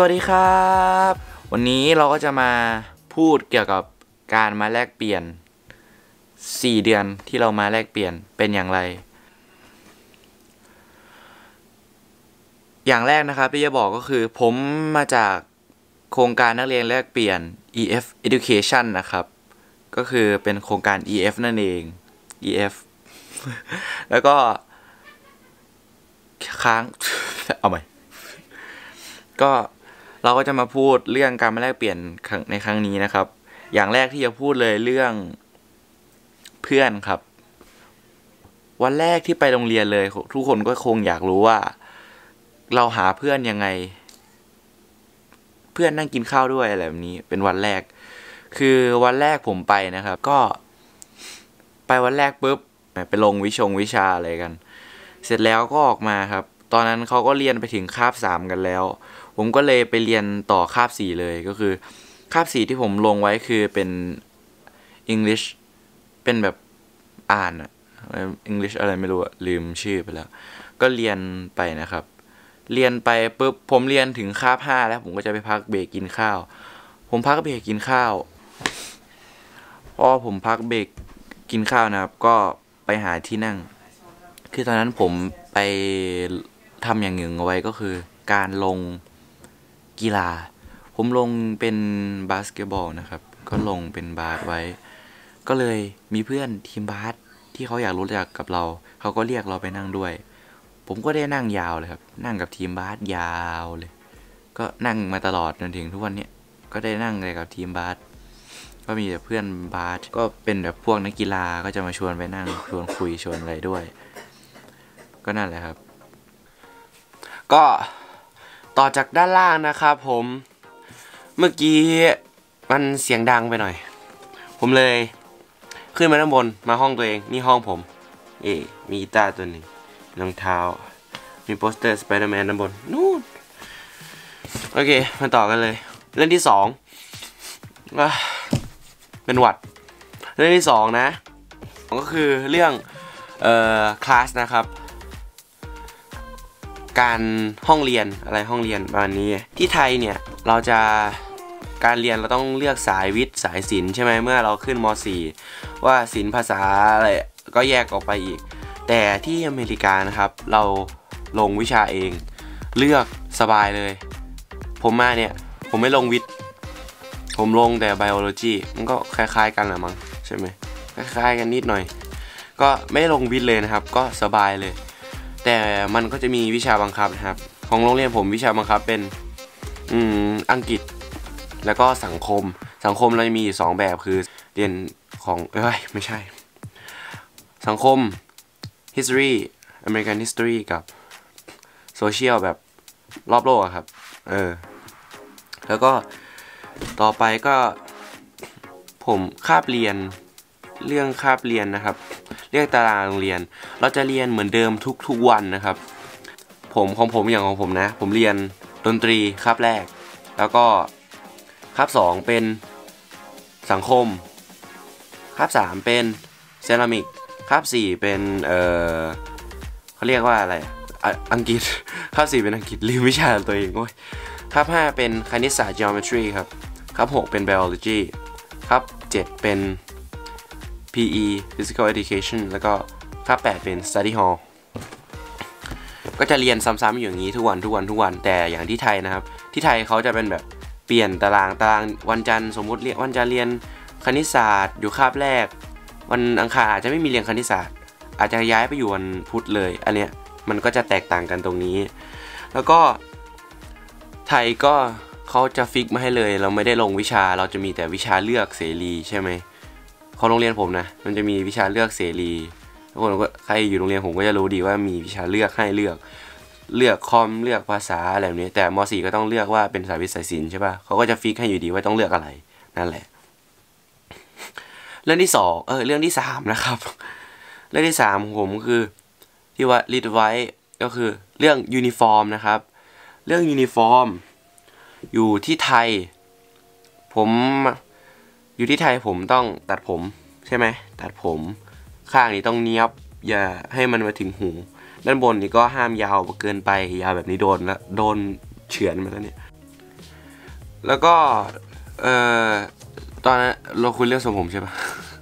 สวัสดีครับ วันนี้เราก็จะมาพูดเกี่ยวกับการมาแลกเปลี่ยน 4 เดือนที่เรามาแลกเปลี่ยนเป็นอย่างไร อย่างแรกนะครับที่จะบอกก็คือ ผมมาจากโครงการนักเรียนแลกเปลี่ยน EF Education นะครับ ก็คือเป็นโครงการ EF นั่นเอง EF แล้วก็ ค้าง เอาใหม่ก็ เราก็จะมาพูดเรื่องการมาแลกเปลี่ยนในครั้งนี้นะครับ อย่างแรกที่จะพูดเลยเรื่องเพื่อนครับ วันแรกที่ไปโรงเรียนเลย ทุกคนก็คงอยากรู้ว่า เราหาเพื่อนยังไง เพื่อนนั่งกินข้าวด้วยอะไรแบบนี้ เป็นวันแรก คือวันแรกผมไปนะครับ ก็ ไปวันแรกปุ๊บไปลงวิชงวิชาอะไรกัน เสร็จแล้วก็ออกมาครับ ตอนนั้นเขาก็เรียนไปถึงคาบสามกันแล้ว ผมก็เลยไปเรียนต่อคาบสี่เลยก็คือคาบสี่ที่ผมลงไว้คือเป็น English เป็นแบบอ่านอะ English อะไรไม่รู้อะลืมชื่อไปแล้ว ก็เรียนไปนะครับ เรียนไปปุ๊บผมเรียนถึงคาบห้าแล้ว ผมก็จะไปพักเบรกกินข้าว ผมพักเบรกกินข้าวพอผมพักเบรกกินข้าวนะครับ ก็ไปหาที่นั่ง คือตอนนั้นผมไปทำอย่างหนึ่งเอาไว้ก็คือ การลง กีฬา ผมลงเป็นบาสเกตบอลนะครับ ก็ลงเป็นบาสไว้ ก็เลยมีเพื่อนทีมบาสที่เขาอยากรู้จักกับเรา เขาก็เรียกเราไปนั่งด้วย ผมก็ได้นั่งยาวเลยครับ นั่งกับทีมบาสยาวเลย ก็นั่งมาตลอดจนถึงทุกวันนี้ก็ได้นั่งเลยกับทีมบาสก็มีแต่เพื่อนบาสก็เป็นแบบพวกนักกีฬาก็จะมาชวนไปนั่งชวนคุยชวนอะไรด้วย ก็นั่นแหละครับ ก็ ต่อจากด้านล่างนะครับผม เมื่อกี้มันเสียงดังไปหน่อย ผมเลยขึ้นมาด้านบนมาห้องตัวเองนี่ห้องผมเอมีกีตาร์ตัวหนึ่งรองเท้า มีโปสเตอร์สไปเดอร์แมนด้านบนนู่นโอเค มาต่อกันเลย เรื่องที่สองเป็นหวัด เรื่องที่สองนะ ก็คือเรื่องเอ่อคลาสนะครับ การห้องเรียนอะไรห้องเรียนประมาณนี้ ที่ไทยเนี่ยเราจะการเรียนเราต้องเลือกสายวิทย์สายศิลป์ใช่ไหมเมื่อเราขึ้นม .4 ว่าศิลป์ภาษาอะไรก็แยกออกไปอีก แต่ที่อเมริกานะครับ เราลงวิชาเอง เลือกสบายเลย ผมมาเนี่ย ผมไม่ลงวิทย์ผมลงแต่ biology มันก็คล้ายๆกันแหละมั้งใช่ไหมคล้ายๆกันนิดหน่อย ก็ไม่ได้ลงวิทย์เลยนะครับ ก็สบายเลย แต่มันก็จะมีวิชาบังคับนะครับ ของโรงเรียนผมวิชาบังคับเป็นอืมอังกฤษ แล้วก็สังคม สังคมเราจะมีอยู่สองแบบคือเรียนของเอ้ยไม่ใช่ สังคม history American history กับ social แบบรอบโลกอะครับ เออ แล้วก็ต่อไปก็ผมคาบเรียน เรื่องคาบเรียนนะครับ เรื่องตารางเรียน เราจะเรียนเหมือนเดิมทุกๆวันนะครับ ผมของผมอย่างของผมนะ ผมเรียนดนตรีคาบแรก แล้วก็คาบสองเป็นสังคมคาบสามเป็นเซรามิกคาบสี่เป็นเออเขาเรียกว่าอะไรอ,อังกฤษคาบสี่เป็นอังกฤษลืมวิชาตัวเองโอ้ยคาบห้าเป็นคณิตศาสตร์ geometry ครับคาบหกเป็น biology คาบเจ็ดเป็น PE Physical Education แล้วก็คาบ8เป็น Study Hall ก็จะเรียนซ้ำๆอยู่อย่างนี้ทุกวันทุกวันทุกวันแต่อย่างที่ไทยนะครับ ที่ไทยเขาจะเป็นแบบเปลี่ยนตารางตารางวันจันทร์สมมุติเรียนวันจันทร์เรียนคณิตศาสตร์ อยู่คาบแรก วันอังคารอาจจะไม่มีเรียนคณิตศาสตร์ อาจจะย้ายไปอยู่วันพุธเลย อันเนี้ยมันก็จะแตกต่างกันตรงนี้ แล้วก็ไทยก็เขาจะฟิกมาให้เลย เราไม่ได้ลงวิชาเราจะมีแต่วิชาเลือกเสรีใช่ไหม ของโรงเรียนผมนะ มันจะมีวิชาเลือกเสรีทุกคนก็ใครอยู่โรงเรียนผมก็จะรู้ดีว่ามีวิชาเลือกให้เลือก เลือกคอมเลือกภาษาอะไรแบบนี้แต่ม .4 ก็ต้องเลือกว่าเป็นสายวิทย์สายศิลป์ใช่ปะ่ะเขาก็จะฟิกให้อยู่ดีว่าต้องเลือกอะไรนั่นแหละ เรื่องที่สองเออเรื่องที่สามนะครับ เรื่องที่สามของผมคือที่ว่าลิดไว้ก็คือเรื่องยูนิฟอร์มนะครับ เรื่องยูนิฟอร์ม อยู่ที่ไทย ผม อยู่ที่ไทยผมต้องตัดผมใช่ไหมตัดผมข้างนี้ต้องเนี้ยบอย่าให้มันมาถึงหู ด้านบนนี่ก็ห้ามยาวเกินไปยาวแบบนี้โดนแล้วโดนเฉือนมาแล้วเนี่ย แล้วก็เอ่อตอนนั้นเราคุยเรื่องทรงผมใช่ปะ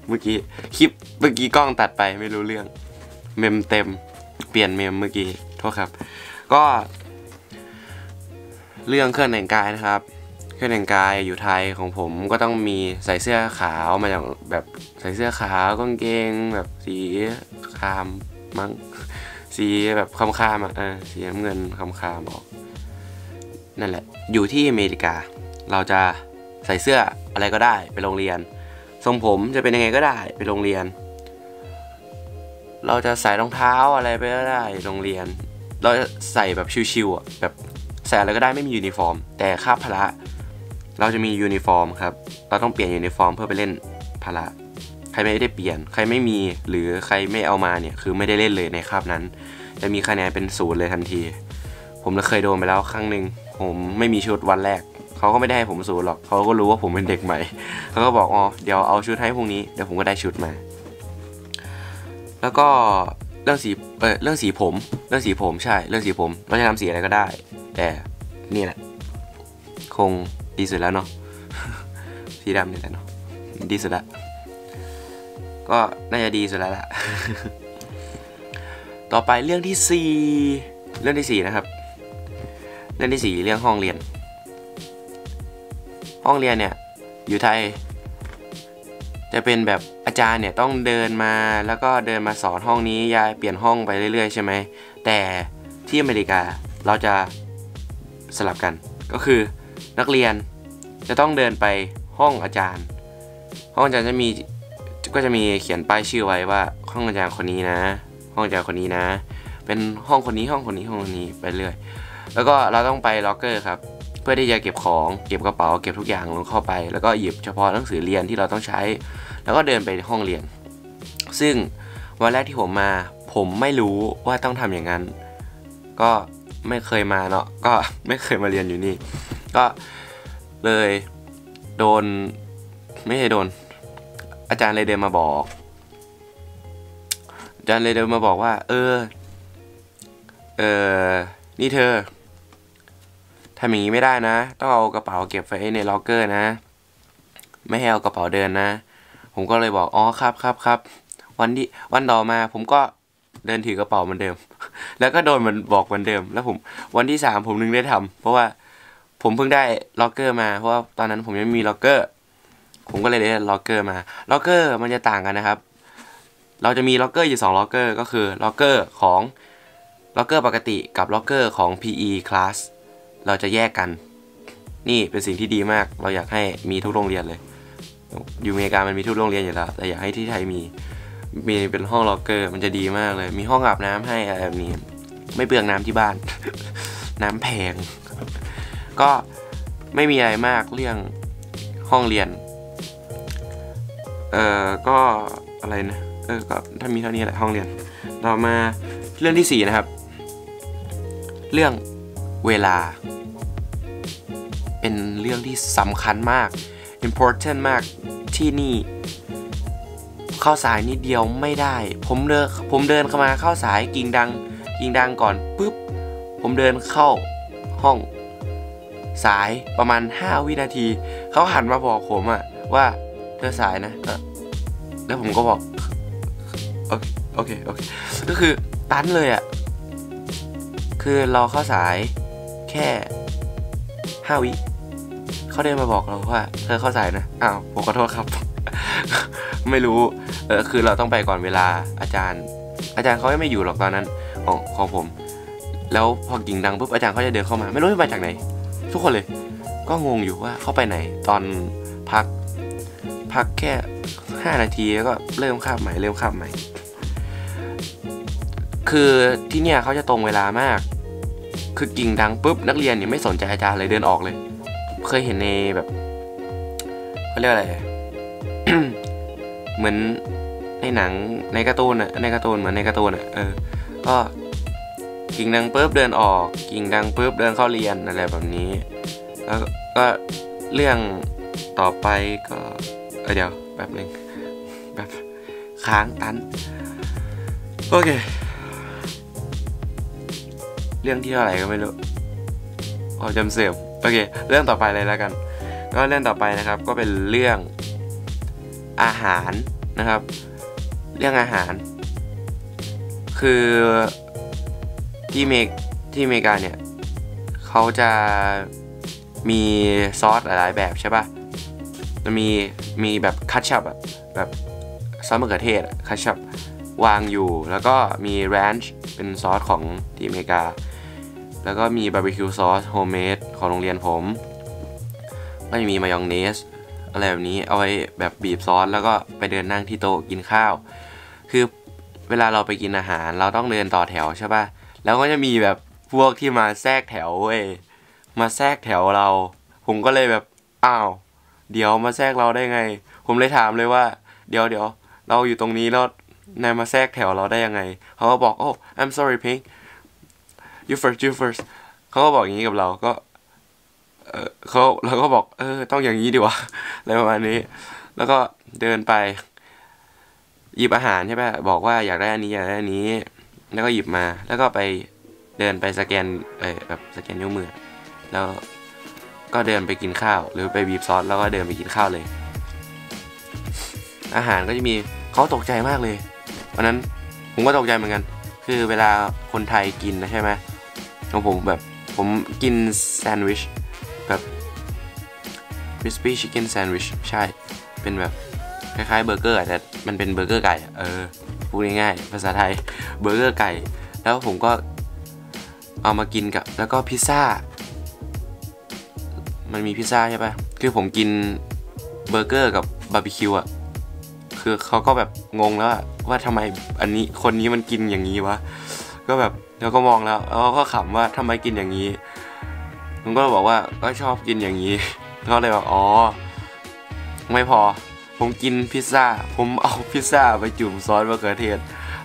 เมื่อกี้คลิปเมื่อกี้กล้องตัดไปไม่รู้เรื่อง เมมเต็ม เปลี่ยนเมมเมื่อกี้โทษครับ ก็ เรื่องเครื่องแต่งกายนะครับ เครื่องแต่งกายอยู่ไทยของผมก็ต้องมีใส่เสื้อขาวมาจากแบบใส่เสื้อขาวกางเกงแบบสีครามมั้งสีแบบคำคามอะเออสีน้ำเงินคำคามออกนั่นแหละ อยู่ที่อเมริกา เราจะใส่เสื้ออะไรก็ได้ไปโรงเรียน ทรงผมจะเป็นยังไงก็ได้ไปโรงเรียน เราจะใส่รองเท้าอะไรไปก็ได้โรงเรียน เราจะใส่แบบชิวๆอะแบบใส่อะไรก็ได้ไม่มียูนิฟอร์ม แต่ค่าพละ เราจะมียูนิฟอร์มครับ เราต้องเปลี่ยนยูนิฟอร์มเพื่อไปเล่นพละใครไม่ได้เปลี่ยน ใครไม่มีหรือใครไม่เอามาเนี่ยคือไม่ได้เล่นเลยในคาบนั้น จะมีคะแนนเป็นศูนย์เลยทันที ผมเคยโดนไปแล้วครั้งหนึ่งผมไม่มีชุดวันแรกเขาก็ไม่ได้ให้ผมศูนย์หรอกเขาก็รู้ว่าผมเป็นเด็กใหม่เขาก็บอกอ๋อเดี๋ยวเอาชุดให้พรุ่งนี้เดี๋ยวผมก็ได้ชุดมา แล้วก็เรื่องสีเออเรื่องสีผม เรื่องสีผมใช่ เรื่องสีผมเราจะทำสีอะไรก็ได้ แต่นี่แหละคง ดีสุดแล้วเนาะสีดำนี่แหละเนาะดีสุดละก็น่าจะดีสุดแล้วล่ะต่อไปเรื่องที่สี่เรื่องที่สี่นะครับ เรื่องที่สี่เรื่องห้องเรียน ห้องเรียนเนี่ยอยู่ไทย จะเป็นแบบอาจารย์เนี่ยต้องเดินมาแล้วก็เดินมาสอนห้องนี้ย้ายเปลี่ยนห้องไปเรื่อยๆใช่ไหมแต่ที่อเมริกาเราจะสลับกันก็คือ นักเรียนจะต้องเดินไปห้องอาจารย์ ห้องอาจารย์จะมีก็จะมีเขียนป้ายชื่อไว้ว่า ห้องอาจารย์คนนี้นะ ห้องอาจารย์คนนี้นะ เป็นห้องคนนี้ห้องคนนี้ห้องคนนี้ไปเรื่อย แล้วก็เราต้องไปล็อกเกอร์ครับเพื่อที่จะเก็บของเก็บกระเป๋าเก็บทุกอย่างลงเข้าไป แล้วก็หยิบเฉพาะหนังสือเรียนที่เราต้องใช้ แล้วก็เดินไปห้องเรียน ซึ่งวันแรกที่ผมมา ผมไม่รู้ว่าต้องทำอย่างนั้น ก็ไม่เคยมาเนาะก็ไม่เคยมาเรียนอยู่นี่ ก็เลยโดนไม่ใช่โดน อาจารย์เลยเดินมาบอก อาจารย์เลยเดินมาบอกว่า เออ เออนี่เธอทำอย่างนี้ไม่ได้นะ ต้องเอากระเป๋าเก็บไว้ในล็อกเกอร์นะ ไม่ให้เอากระเป๋าเดินนะ ผมก็เลยบอกอ๋อครับครับครับวันที่วันต่อมาผมก็เดินถือกระเป๋าเหมือนเดิม แล้วก็โดนมันบอกเหมือนเดิม แล้วผมวันที่สามผมนึงได้ทำเพราะว่า ผมเพิ่งได้ล็อกเกอร์มาเพราะว่าตอนนั้นผมยังไม่มีล็อกเกอร์ ผมก็เลยได้ล็อกเกอร์มาล็อกเกอร์มันจะต่างกันนะครับ เราจะมีล็อกเกอร์อยู่2ล็อกเกอร์ก็คือล็อกเกอร์ของล็อกเกอร์ปกติกับล็อกเกอร์ของ PE class เราจะแยกกัน นี่เป็นสิ่งที่ดีมาก เราอยากให้มีทุกโรงเรียนเลย อยู่อเมริกามันมีทุกโรงเรียนอยู่แล้ว แต่อยากให้ที่ไทยมีมีเป็นห้องล็อกเกอร์มันจะดีมากเลย มีห้องอาบน้ำให้อะไรแบบนี้ ไม่เปลืองน้ำที่บ้าน น้ำแพง ก็ไม่มีอะไรมากเรื่องห้องเรียน เอ่อ ก็อะไรนะ เออ ก็ถ้ามีเท่านี้แหละห้องเรียน ต่อมาเรื่องที่สี่นะครับ เรื่องเวลา เป็นเรื่องที่สำคัญมาก important มากที่นี่เข้าสายนิดเดียวไม่ได้ ผมเดินผมเดินเข้ามาเข้าสายกิ่งดังกิ่งดังก่อนปุ๊บ ผมเดินเข้าห้อง สายประมาณ 5 วินาที เขาหันมาบอกผมอะว่าเธอสายนะ แล้วผมก็บอก โอเค โอเค โอเค ก็คือตันเลยอะคือเราเข้าสายแค่ห้าวิเขาเดินมาบอกเราว่า เธอเข้าสายนะ อ้าวผมขอโทษครับ ไม่รู้ เออคือเราต้องไปก่อนเวลาอาจารย์ อาจารย์เขาไม่อยู่หรอกตอนนั้นของของผม แล้วพอกิ่งดังปุ๊บอาจารย์เขาจะเดินเข้ามา ไม่รู้มาจากไหน ทุกคนเลย ก็งงอยู่ว่าเขาไปไหนตอนพัก พักแค่ห้านาทีแล้วก็เริ่มคาบใหม่เริ่มคาบใหม่ คือที่เนี่ยเขาจะตรงเวลามาก คือกิ่งดังปุ๊บนักเรียนเนี่ยไม่สนใจอาจารย์เลยเดินออกเลย เคยเห็นในแบบเขาเรียกอะไรเหมือนในหนังในการ์ตูนอะในการ์ตูนเหมือนในการ์ตูนอะเออ ก็ กิ่งดังปุ๊บเดินออก กิ่งดังปุ๊บเดินเข้าเรียนอะไรแบบนี้ แล้วก็เรื่องต่อไปก็เเดี๋ยวแบบหนึ่งแบบค้างตัน โอเค เรื่องที่เท่าไหร่ก็ไม่รู้พอจำเสื่อมโอเค เรื่องต่อไปเลยแล้วกัน ก็เรื่องต่อไปนะครับก็เป็นเรื่องอาหารนะครับ เรื่องอาหาร คือ ที่เมกที่อเมริกาเนี่ยเขาจะมีซอสหลายๆแบบใช่ปะ่ะจะมีมีแบบคัตชับอะแบบซอสมะเขือเทศคัตชับวางอยู่ แล้วก็มีแรนช์เป็นซอสของที่อเมริกา แล้วก็มีบาร์บีคิวซอสโฮมเมดของโรงเรียนผมก็จะมีมายองเนสอะไรแบบนี้เอาไว้แบบบีบซอสแล้วก็ไปเดินนั่งที่โต๊ะกินข้าว คือเวลาเราไปกินอาหารเราต้องเดินต่อแถวใช่ปะ่ะ แล้วก็จะมีแบบพวกที่มาแทรกแถวเว้ยมาแทรกแถวเรา ผมก็เลยแบบอ้าว เดี๋ยวมาแทรกเราได้ไง ผมเลยถามเลยว่า เดี๋ยวเดี๋ยวเราอยู่ตรงนี้แล้วนายมาแทรกแถวเราได้ยังไง เขาก็บอกโอ้ I'm sorry Pink you first you first เขาก็บอกอย่างนี้กับเราก็ เออเขาเราก็บอก เออ ต้องอย่างนี้ดีวะอะไรประมาณนี้ แล้วก็เดินไปหยิบอาหารใช่ไหมบอกว่าอยากได้อันนี้อยากได้อันนี้ แล้วก็หยิบมา แล้วก็ไปเดินไปสแกน เออแบบสแกนนิ้วมือ แล้วก็เดินไปกินข้าว หรือไปบีบซอสแล้วก็เดินไปกินข้าวเลย อาหารก็จะมีเขาตกใจมากเลยวันนั้นผมก็ตกใจเหมือนกัน คือเวลาคนไทยกินนะใช่ไหมของผมแบบผมกินแซนด์วิชแบบ crispy chicken sandwich ใช่ เป็นแบบคล้ายๆเบอร์เกอร์แต่มันเป็นเบอร์เกอร์ไก่อะเออ พูดง่ายๆภาษาไทยเบอร์เกอร์ไก่ แล้วผมก็เอามากินกับแล้วก็พิซซ่า มันมีพิซซ่าใช่ปะคือผมกินเบอร์เกอร์กับบาร์บีคิวอะคือเขาก็แบบงงแล้วว่าทำไมอันนี้คนนี้มันกินอย่างนี้วะก็แบบแล้วก็มองแล้วแล้วก็ขำว่าทำไมกินอย่างนี้ผมก็บอกว่าก็ชอบกินอย่างนี้ก็เลยบอกอ๋อไม่พอ ผมกินพิซซ่า ผมเอาพิซซ่าไปจุ่มซอสมะเขือเทศ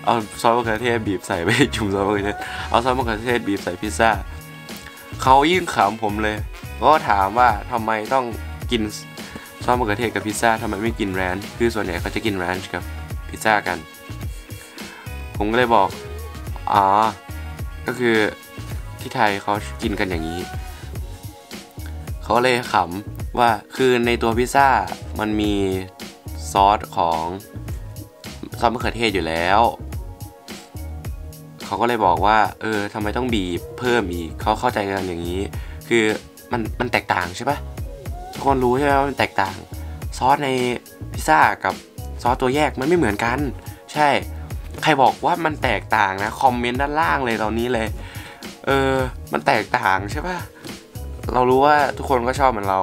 เอาซอสมะเขือเทศบีบใส่ไปจุ่มซอสมะเขือเทศ เอาซอสมะเขือเทศบีบใส่พิซซ่าเขายิ่งขำผมเลย ก็ถามว่าทำไมต้องกินซอสมะเขือเทศกับพิซซ่าทำไมไม่กินแรนช์คือส่วนใหญ่เขาจะกินแรนช์กับพิซซ่ากัน ผมก็เลยบอก อ๋อ ก็คือที่ไทยเขากินกันอย่างนี้ เขาเลยขำว่าคือในตัวพิซซ่ามันมี ซอสของซอสมะเขือเทศอยู่แล้ว เขาก็เลยบอกว่า เออทำไมต้องบีบเพิ่มอีกเขาเข้าใจกันอย่างนี้ คือมันมันแตกต่างใช่ปะทุกคนรู้ใช่ไหมว่ามันแตกต่าง ซอสในพิซซ่ากับซอสตัวแยกมันไม่เหมือนกัน ใช่ ใครบอกว่ามันแตกต่างนะคอมเมนต์ด้านล่างเลยตอนนี้เลย เออ มันแตกต่างใช่ปะเรารู้ว่าทุกคนก็ชอบเหมือนเรา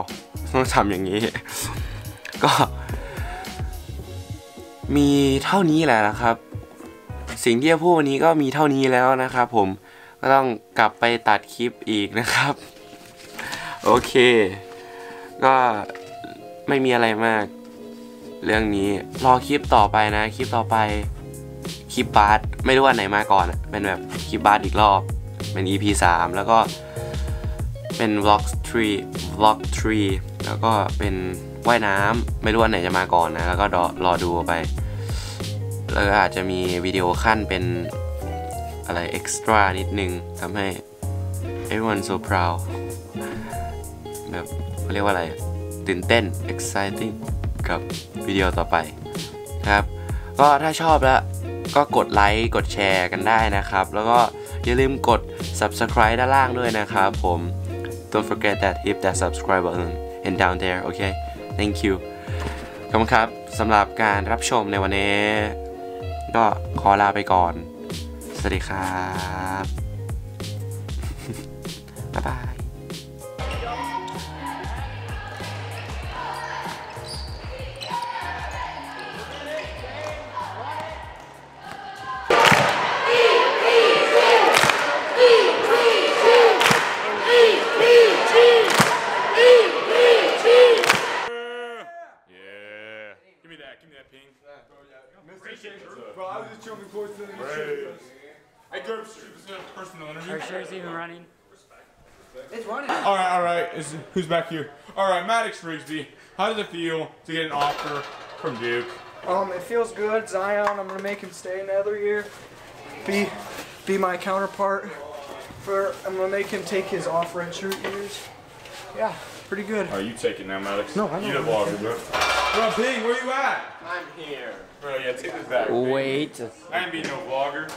ต้องทำอย่างนี้ ก็ มีเท่านี้แหละนะครับ สิ่งที่จะพูดวันนี้ก็มีเท่านี้แล้วนะครับ ผมก็ต้องกลับไปตัดคลิปอีกนะครับ โอเค ก็ไม่มีอะไรมาก เรื่องนี้รอคลิปต่อไปนะ คลิปต่อไปคลิปบาร์ไม่รู้ว่าไหนมาก่อนเป็นแบบคลิปบาร์อีกรอบเป็น EP 3 แล้วก็เป็น vlog 3 vlog 3แล้วก็เป็นว่ายน้ำไม่รู้ว่าไหนจะมาก่อนนะ แล้วก็รอรอดูไป แล้วอาจจะมีวิดีโอขั้นเป็นอะไร extra นิดนึงทำให้ everyone so proud แบบเขาเรียกว่าอะไร ตื่นเต้น exciting กับวิดีโอต่อไปครับ ก็ถ้าชอบแล้วก็กดไลค์กดแชร์กันได้นะครับ แล้วก็อย่าลืมกด subscribe ด้านล่างด้วยนะครับผม don't forget that hit that subscribe button and down there okay thank you ขอบคุณครับสำหรับการรับชมในวันนี้ ก็ขอลาไปก่อน สวัสดีครับ บ๊ายบาย who's back here? All right, Maddox Rigsby. How does it feel to get an offer from Duke? Um, it feels good. Zion, I'm gonna make him stay another year. Be, be my counterpart. For I'm gonna make him take his off-red shirt years. Yeah, pretty good. Are you taking it now, Maddox. No, I know You the I'm gonna vlogger, bro. Bro, Ping, where you at? I'm here. Bro, yeah, take this back. Ping. Wait. I ain't be no vlogger.